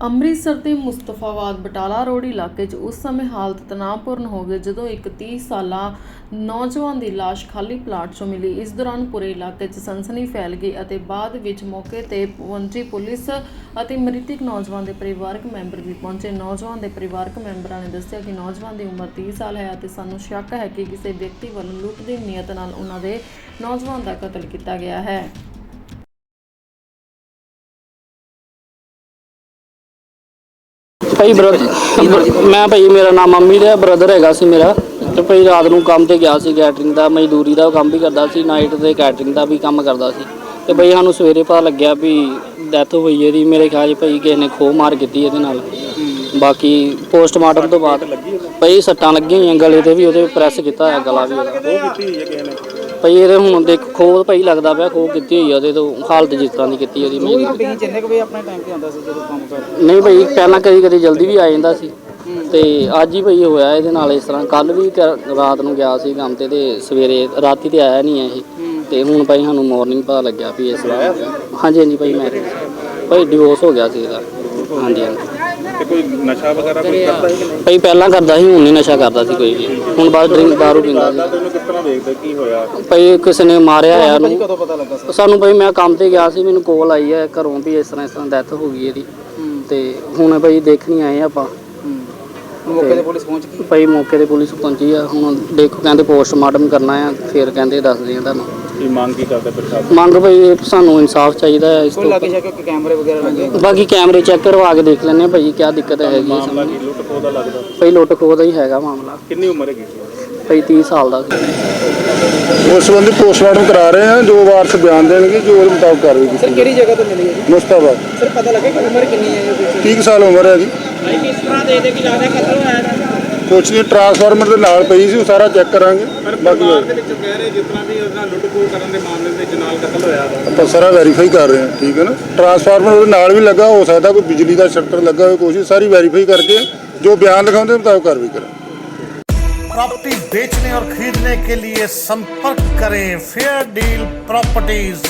ਅੰਮ੍ਰਿਤਸਰ ਦੇ ਮੁਸਤਫਾਬਾਦ ਬਟਾਲਾ ਰੋਡ ਇਲਾਕੇ 'ਚ ਉਸ ਸਮੇਂ ਹਾਲਤ ਤਣਾਅਪੂਰਨ ਹੋ ਗਈ ਜਦੋਂ ਇੱਕ 30 ਸਾਲਾ ਨੌਜਵਾਨ ਦੀ ਲਾਸ਼ ਖਾਲੀ ਪਲਾਟ 'ਚੋਂ ਮਿਲੀ। ਇਸ ਦੌਰਾਨ ਪੂਰੇ ਇਲਾਕੇ 'ਚ ਸਨਸਨੀ ਫੈਲ ਗਈ ਅਤੇ ਬਾਅਦ ਵਿੱਚ ਮੌਕੇ ਤੇ ਪਹੁੰਚੀ ਪੁਲਿਸ ਅਤੇ ਮ੍ਰਿਤਕ ਨੌਜਵਾਨ ਦੇ ਪਰਿਵਾਰਕ ਮੈਂਬਰ ਵੀ ਪਹੁੰਚੇ। ਨੌਜਵਾਨ ਦੇ ਪਰਿਵਾਰਕ ਮੈਂਬਰਾਂ ਨੇ ਦੱਸਿਆ ਕਿ ਨੌਜਵਾਨ ਦੀ ਉਮਰ 30 ਸਾਲ ਹੈ ਅਤੇ ਸਾਨੂੰ ਸ਼ੱਕ ਹੈ ਕਿ ਕਿਸੇ ਵਿਅਕਤੀ ਵੱਲੋਂ ਲੁੱਟ ਦੀ ਨੀਅਤ ਨਾਲ ਉਹਨਾਂ ਦੇ ਨੌਜਵਾਨ ਦਾ ਕਤਲ ਕੀਤਾ ਗਿਆ ਹੈ। ਭਾਈ ਬ੍ਰਦਰ ਮੈਂ ਭਾਈ ਮੇਰਾ ਨਾਮ ਮੰਮੀ ਦਾ ਬ੍ਰਦਰ ਹੈਗਾ ਸੀ ਮੇਰਾ। ਤੇ ਭਾਈ ਰਾਤ ਨੂੰ ਕੰਮ ਤੇ ਗਿਆ ਸੀ ਕੈਟਰਿੰਗ ਦਾ ਮਜ਼ਦੂਰੀ ਦਾ ਕੰਮ ਵੀ ਕਰਦਾ ਸੀ ਨਾਈਟ ਦੇ ਕੈਟਰਿੰਗ ਦਾ ਵੀ ਕੰਮ ਕਰਦਾ ਸੀ। ਤੇ ਭਾਈ ਸਾਨੂੰ ਸਵੇਰੇ ਪਤਾ ਲੱਗਿਆ ਵੀ ਡੈਥ ਹੋਈ ਇਹਦੀ ਮੇਰੇ ਖਿਆਲ 'ਚ ਭਾਈ ਕਿਸੇ ਨੇ ਖੋਹ ਮਾਰ ਕੀਤੀ ਇਹਦੇ ਨਾਲ। ਬਾਕੀ ਪੋਸਟਮਾਰਟਮ ਤੋਂ ਬਾਅਦ ਭਾਈ ਸੱਟਾਂ ਲੱਗੀਆਂ ਹੋਈਆਂ ਗਲੇ ਤੇ ਵੀ ਉਹਦੇ ਪ੍ਰੈਸ ਕੀਤਾ ਹੋਇਆ ਗਲਾ ਵੀ ਉਹਦਾ। ਉਹ ਕੀਤੀ ਹੈ ਕਿਸੇ ਨੇ? ਭਾਈ ਇਹਦੇ ਹੁਣ ਦੇਖ ਖੋਹ ਭਾਈ ਲੱਗਦਾ ਪਿਆ ਖੋਹ ਕੀਤੀ ਹੋਈ ਆ ਉਹਦੇ ਤੋਂ ਹਾਲਤ ਜਿਸ ਤਰ੍ਹਾਂ ਦੀ ਕੀਤੀ ਉਹਦੀ ਉਹ ਮਜ਼ਦੂਰੀ ਵੀ ਜਿੰਨੇ ਕੁ ਆਪਣੇ ਟਾਈਮ ਤੇ ਆਉਂਦਾ ਸੀ ਜਦੋਂ ਕੰਮ ਕਰਦਾ? ਨਹੀਂ ਭਾਈ ਪਹਿਲਾਂ ਕਦੀ ਕਦੀ ਜਲਦੀ ਵੀ ਆ ਜਾਂਦਾ ਸੀ। ਤੇ ਅੱਜ ਹੀ ਭਾਈ ਹੋਇਆ ਇਹਦੇ ਨਾਲ ਇਸ ਤਰ੍ਹਾਂ। ਕੱਲ ਵੀ ਕ- ਰਾਤ ਨੂੰ ਗਿਆ ਸੀ ਕੰਮ ਤੇ ਤੇ ਸਵੇਰੇ ਰਾਤੀ ਤੇ ਆਇਆ ਨਹੀਂ ਇਹ। ਤੇ ਹੁਣ ਭਾਈ ਸਾਨੂੰ ਮਾਰਨਿੰਗ ਪਤਾ ਲੱਗਿਆ ਵੀ ਇਸ ਤਰ੍ਹਾਂ ਹਾਂਜੀ ਹਾਂਜੀ ਭਾਈ ਮੈਂ। ਭਾਈ ਡਿਵੋਰਸ ਹੋ ਗਿਆ ਸੀ ਇਹਦਾ। ਹਾਂਜੀ ਹਾਂਜੀ। ਤੇ ਕੋਈ ਨਸ਼ਾ ਵਗੈਰਾ ਕੋਈ ਕਰਦਾ ਹੈ ਕਿ ਨਹੀਂ? ਭਾਈ ਪਹਿਲਾਂ ਕਰਦਾ ਸੀ ਹੁਣ ਨਹੀਂ ਨਸ਼ਾ ਕਰਦਾ ਸੀ ਕੋਈ। ਵੀ ਹੁਣ ਬਾਅਦ ਡਰਿੰਕ ਦਾਰੂ ਪੀਂਦਾ ਸੀ। ਤਾਂ ਤੈਨੂੰ ਕਿਸ ਤਰ੍ਹਾਂ ਵੇਖਦਾ ਕੀ ਹੋਇਆ? ਭਾਈ ਕਿਸੇ ਨੇ ਮਾਰਿਆ ਆ ਭਾਜੀ ਇਹਨੂੰ ਕਦੋਂ ਪਤਾ ਲੱਗਾ ਸਰ? ਸਾਨੂੰ ਭਾਈ ਮੈਂ ਕੰਮ ਤੇ ਗਿਆ ਸੀ ਮੈਨੂੰ ਕੋਲ ਆਈ ਹੈ ਘਰੋਂ ਵੀ ਇਸ ਤਰ੍ਹਾਂ ਇਸ ਤਰ੍ਹਾਂ ਡੈਥ ਹੋ ਗਈ ਇਹਦੀ। ਤੇ ਹੁਣ ਭਾਈ ਦੇਖਣੀ ਆਏ ਆਪਾਂ। ਮੌਕੇ ਤੇ ਪੁਲਿਸ ਪਹੁੰਚ ਗਈ? ਭਾਈ ਮੌਕੇ ਤੇ ਪੁਲਿਸ ਪਹੁੰਚੀ ਆ ਹੁਣ ਦੇਖੋ ਕਹਿੰਦੇ ਪੋਸਟਮਾਰਟਮ ਕਰਨਾ ਆ ਫਿਰ ਕਹਿੰਦੇ ਦੱਸਦੇ ਆ ਤੁਹਾਨੂੰ। ਕੀ ਮੰਗ ਕੀ ਕਰਦਾ ਪ੍ਰਸ਼ਾਸਨ ਮੰਗ ਭਾਈ ਇਹ ਸਾਨੂੰ ਇਨਸਾਫ ਚਾਹੀਦਾ ਹੈ ਇਸ ਕੋਈ ਤੋਂ ਲੱਗੇ ਸ਼ੱਕ ਕਿ ਕੈਮਰੇ ਵਗੈਰਾ ਲੱਗੇ? ਬਾਕੀ ਕੈਮਰੇ ਚੈੱਕ ਕਰਵਾ ਕੇ ਦੇਖ ਆ ਭਾਈ ਕੀ ਦਿੱਕਤ ਹੈਗੀ ਹੈ ਮਾਮਲਾ ਸਾਨੂੰ। ਕੀ? ਲੁੱਟ ਖੋਹ ਦਾ ਲੱਗਦਾ? ਭਾਈ ਲੁੱਟ ਖੋਹ ਦਾ ਹੀ ਹੈਗਾ ਮਾਮਲਾ। ਕਿੰਨੀ ਉਮਰ ਹੈਗੀ? ਭਾਈ 30 ਸਾਲ ਦਾ। ਸੀ ਉਸ ਸੰਬੰਧੀ ਪੋਸਟਮਾਰਟਮ ਕਰਾ ਰਹੇ ਹਾਂ ਜੋ ਵਾਰਸ ਬਿਆਨ ਦੇਣਗੇ ਜੋ ਉਹਦੇ ਮੁਤਾਬਕ ਕਾਰਵਾਈ ਕੀਤੀ ਸਰ ਕਿਹੜੀ ਜਗ੍ਹਾ ਤੋਂ ਮਿਲੀ ਹੈ ਜੀ? ਮੁਸਤਾਬਾਦ। ਸਰ ਪਤਾ ਲੱਗਾ ਕਿ ਉਮਰ ਕਿੰਨੀ ਹੈ ਇਹਦੀ 30 ਕੁ ਸਾਲ ਉਮਰ ਹੈ ਜੀ ਕਿਸ ਤਰ੍ਹਾਂ ਦੇ ਦੇ ਕਿ ਜ਼ਿਆਦਾ ਕਤਲ ਹੋਇਆ ਕੁਛ ਨਹੀਂ ਟਰਾਂਸਫਾਰਮਰ ਦੇ ਨਾਲ ਪਈ ਸੀ ਉਹ ਸਾਰਾ ਚੈੱਕ ਕਰਾਂਗੇ ਬਾਕੀ ਦੇ ਵਿੱਚ ਕਹਿ ਰਹੇ ਜਿਸ ਤਰ੍ਹਾਂ ਵੀ ਉਹਦਾ ਲੁੱਟ ਖੋਹ ਕਰਨ ਦੇ ਮਾਮਲੇ ਦੇ ਵਿੱਚ ਨਾਲ ਕਤਲ ਹੋਇਆ ਆਪਾਂ ਸਾਰਾ ਵੈਰੀਫਾਈ ਕਰ ਰਹੇ ਹਾਂ ਠੀਕ ਹੈ ਨਾ ਟਰਾਂਸਫਾਰਮਰ ਉਹਦੇ ਨਾਲ ਵੀ ਲੱਗਾ ਹੋ ਸਕਦਾ ਕੋਈ ਬਿਜਲੀ ਦਾ ਸ਼ਟਰ ਲੱਗਾ ਹੋਵੇ ਕੋਸ਼ਿਸ਼ ਸਾਰੀ ਵੈਰੀਫਾਈ ਕਰਕੇ ਜੋ ਬਿਆਨ ਲਿਖਾਉਂਦੇ ਮੁਤਾਬਕ ਕਾਰਵਾਈ ਕਰਾਂਗੇ प्रॉपर्टी बेचने और खरीदने के लिए संपर्क करें फेयर डील प्रॉपर्टीज